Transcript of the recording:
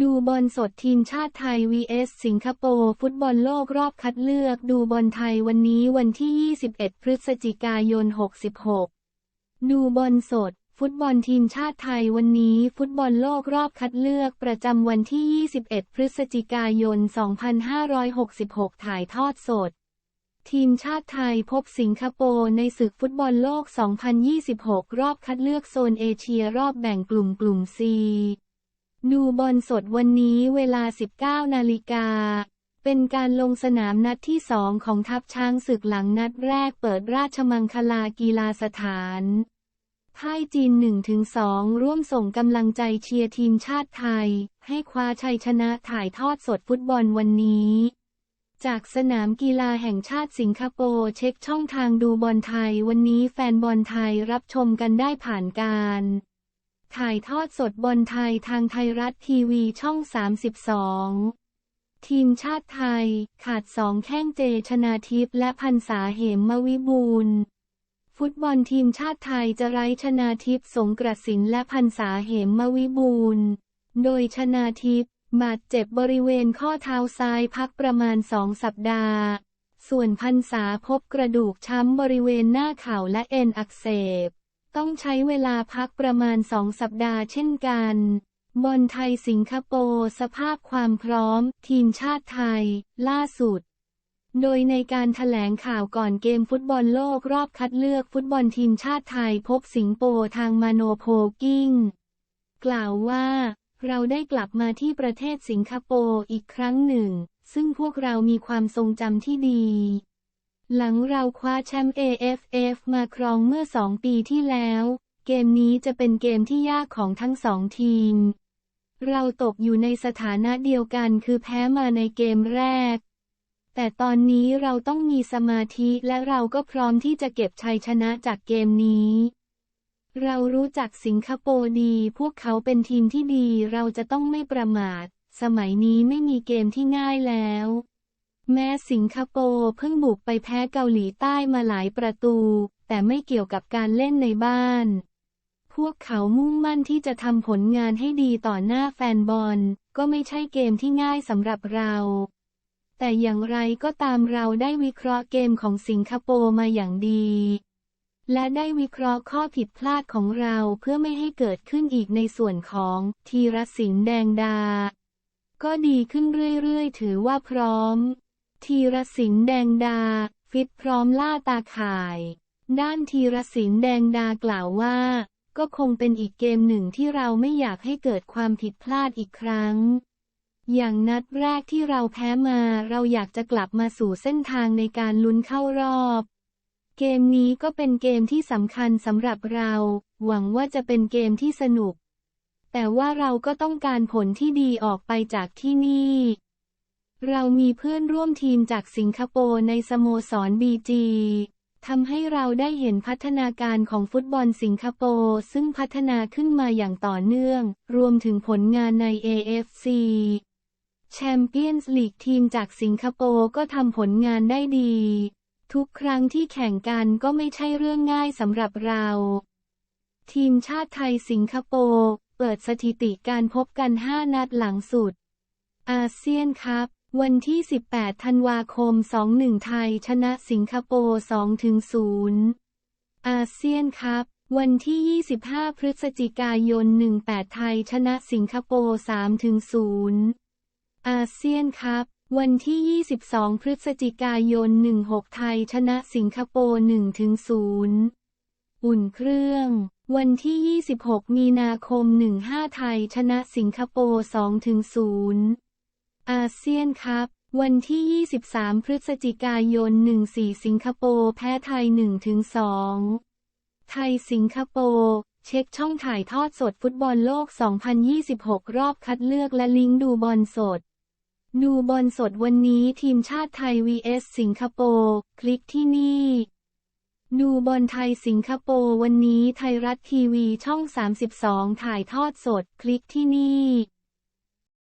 ดูบอลสดทีมชาติไทย vs สิงคโปร์ฟุตบอลโลกรอบคัดเลือก ดูบอลไทยวันนี้วันที่ 21 พฤศจิกายน 66 ดูบอลสด ฟุตบอลทีมชาติไทยวันนี้ ฟุตบอลโลกรอบคัดเลือกประจำวันที่ 21 พฤศจิกายน 2566 ถ่ายทอดสด ทีมชาติไทยพบสิงคโปร์ในศึกฟุตบอลโลก 2026 รอบคัดเลือกโซนเอเชียรอบแบ่งกลุ่มกลุ่ม C ดูบอลสดวันนี้เวลา 19 นาฬิกา เป็นการลงสนามนัดที่สองของทัพช้างศึกหลังนัดแรกเปิดราชมังคลากีฬาสถานพ่ายจีน 1-2 ร่วมส่งกำลังใจเชียร์ทีมชาติไทย ให้คว้าชัยชนะถ่ายทอดสดฟุตบอลวันนี้ จากสนามกีฬาแห่งชาติสิงคโปร์เช็คช่องทางดูบอลไทยวันนี้แฟนบอลไทยรับชมกันได้ผ่านการ ถ่ายทอดสดบอลไทยทางไทยรัฐทีวีช่อง 32 ทีมชาติไทย ขาดสองแข้งเจชนาทิพย์และพันษาเหมมวิบูลฟุตบอลทีมชาติไทยจะไร้ชนาทิพย์สงกระสินและพันษาเหมมวิบูลโดยชนาทิพย์บาดเจ็บบริเวณข้อเท้าซ้ายพักประมาณสองสัปดาห์ ส่วนพันษาพบกระดูกช้ำบริเวณหน้าเข่าและเอ็นอักเสบ ต้องใช้เวลาพักประมาณสองสัปดาห์เช่นกัน บอลไทยสิงคโปร์สภาพความพร้อม ทีมชาติไทย ล่าสุด โดยในการถแถลงข่าวก่อนเกมฟุตบอลโลกรอบคัดเลือกฟุตบอลทีมชาติไทยพบสิงคโปร์ทางมาโนโพกิ้ง กล่าวว่า เราได้กลับมาที่ประเทศสิงคโปร์อีกครั้งหนึ่ง ซึ่งพวกเรามีความทรงจำที่ดี หลังเราคว้าแชมป์ AFF มาครองเมื่อสองปีที่แล้ว เกมนี้จะเป็นเกมที่ยากของทั้งสองทีม เราตกอยู่ในสถานะเดียวกันคือแพ้มาในเกมแรก แต่ตอนนี้เราต้องมีสมาธิและเราก็พร้อมที่จะเก็บชัยชนะจากเกมนี้ เรารู้จักสิงคโปร์ดี พวกเขาเป็นทีมที่ดี เราจะต้องไม่ประมาท สมัยนี้ไม่มีเกมที่ง่ายแล้ว แม้สิงคโปร์เพิ่งบุกไปแพ้เกาหลีใต้มาหลายประตู แต่ไม่เกี่ยวกับการเล่นในบ้าน พวกเขามุ่งมั่นที่จะทำผลงานให้ดีต่อหน้าแฟนบอล ก็ไม่ใช่เกมที่ง่ายสำหรับเรา แต่อย่างไรก็ตามเราได้วิเคราะห์เกมของสิงคโปร์มาอย่างดี และได้วิเคราะห์ข้อผิดพลาดของเราเพื่อไม่ให้เกิดขึ้นอีกในส่วนของทีรศิลป์แดงดา ก็ดีขึ้นเรื่อยๆ ถือว่าพร้อม ทีรศิลป์แดงดา ฟิตพร้อมล่าตาข่าย ด้านทีรศิลป์แดงดากล่าวว่า ก็คงเป็นอีกเกมหนึ่งที่เราไม่อยากให้เกิดความผิดพลาดอีกครั้ง อย่างนัดแรกที่เราแพ้มาเราอยากจะกลับมาสู่เส้นทางในการลุ้นเข้ารอบ เกมนี้ก็เป็นเกมที่สำคัญสำหรับเรา หวังว่าจะเป็นเกมที่สนุก แต่ว่าเราก็ต้องการผลที่ดีออกไปจากที่นี่ เรามีเพื่อนร่วมทีมจากสิงคโปร์ในสโมสรบีจีทำให้เราได้เห็นพัฒนาการของฟุตบอลสิงคโปร์ซึ่งพัฒนาขึ้นมาอย่างต่อเนื่อง รวมถึงผลงานใน AFC แชมเปี้ยนส์ลีกทีมจากสิงคโปร์ก็ทำผลงานได้ดี ทุกครั้งที่แข่งกันก็ไม่ใช่เรื่องง่ายสำหรับเรา ทีมชาติไทยสิงคโปร์เปิดสถิติการพบกัน 5 นัดหลังสุด อาเซียนคัพ วันที่ 18 ธันวาคม 21 ไทย ชนะสิงคโปร์ 2-0 อาเซียนคัพวันที่ 25 พฤศจิกายน 18 ไทย ชนะสิงคโปร์ 3-0 อาเซียนคัพวันที่ 22 พฤศจิกายน 16 ไทย ชนะสิงคโปร์ 1-0 อุ่นเครื่อง วันที่ 26 มีนาคม 15 ไทย ชนะสิงคโปร์ 2-0 อาเซียนคัพวันที่ 23 พฤศจิกายน 14 สิงคโปร์แพ้ไทย 1-2 ไทยสิงคโปร์เช็คช่องถ่ายทอดสดฟุตบอลโลก 2026 รอบคัดเลือกและลิงก์ดูบอลสด ดูบอลสดวันนี้ทีมชาติไทย vs สิงคโปร์ คลิกที่นี่ ดูบอลไทยสิงคโปร์วันนี้ไทยรัฐทีวีช่อง 32 ถ่ายทอดสด คลิกที่นี่